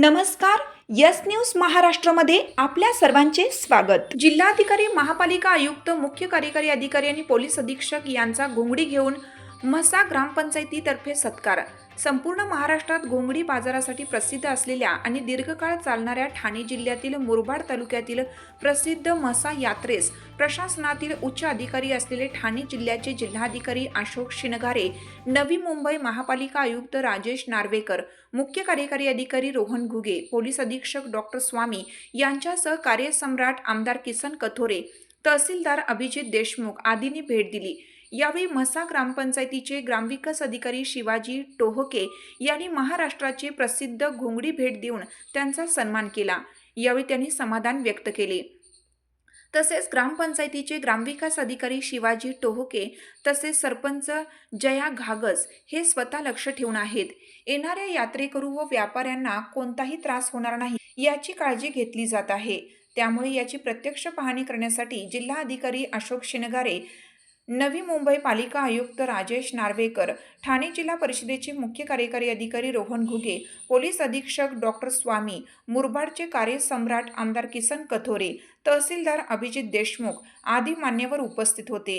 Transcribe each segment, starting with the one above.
नमस्कार yes news महाराष्ट्रामध्ये आपल्या सर्वांचे स्वागत. जिल्हाधिकारी महापालिका आयुक्त मुख्य कार्यकारी अधिकारी आणि पोलीस अधीक्षक यांचा घोंगडी घेऊन म्हसा ग्रामपंचायतीतर्फे सत्कार. संपूर्ण महाराष्ट्रात घोंगडी बाजारासाठी प्रसिद्ध असलेल्या आणि दीर्घकाळ चालणाऱ्या ठाणे जिल्ह्यातील मुरबाड तालुक्यातील प्रसिद्ध म्हसा यात्रेस प्रशासनातील उच्च अधिकारी असलेले ठाणे जिल्ह्याचे जिल्हाधिकारी अशोक शिनघारे नवी मुंबई महापालिका आयुक्त राजेश नार्वेकर मुख्य कार्यकारी अधिकारी रोहन घुगे पोलीस अधीक्षक डॉक्टर स्वामी यांच्यासह कार्यसम्राट आमदार किसन कथोरे तहसीलदार अभिजित देशमुख आदींनी भेट दिली. यावेळी म्हसा ग्रामपंचायतीचे ग्रामविकास अधिकारी शिवाजी टोहके यांनी महाराष्ट्राचे प्रसिद्ध घोंगडी भेट देऊन त्यांचा सन्मान केला. यावेळी त्यांनी समाधान व्यक्त केले. तसेच ग्रामपंचायतीचे ग्रामविकास अधिकारी शिवाजी टोहके तसेच सरपंच जया घागस हे स्वतः लक्ष ठेवून आहेत. येणाऱ्या यात्रेकरू व व्यापाऱ्यांना कोणताही त्रास होणार नाही याची काळजी घेतली जात आहे. त्यामुळे याची प्रत्यक्ष पाहणी करण्यासाठी जिल्हा अधिकारी अशोक शिनगारे नवी मुंबई पालिका आयुक्त राजेश नार्वेकर ठाणे जिल्हा परिषदेचे मुख्य कार्यकारी अधिकारी रोहन घुगे पोलीस अधीक्षक डॉक्टर स्वामी मुरबाडचे कार्यसम्राट आमदार किसन कथोरे तहसीलदार अभिजित देशमुख आदी मान्यवर उपस्थित होते.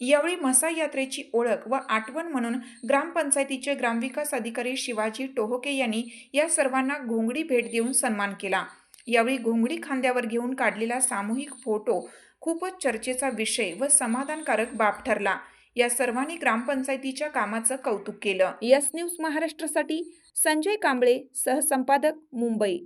यावेळी म्हसा यात्रेची ओळख व आठवण म्हणून ग्रामपंचायतीचे ग्रामविकास अधिकारी शिवाजी टोहके यांनी या सर्वांना घोंगडी भेट देऊन सन्मान केला. यावेळी घोंगडी खांद्यावर घेऊन काढलेला सामूहिक फोटो खूपच चर्चेचा विषय व समाधानकारक बाब ठरला. या सर्वांनी ग्रामपंचायतीच्या कामाचं कौतुक केलं. यस न्यूज महाराष्ट्रासाठी संजय कांबळे सहसंपादक मुंबई.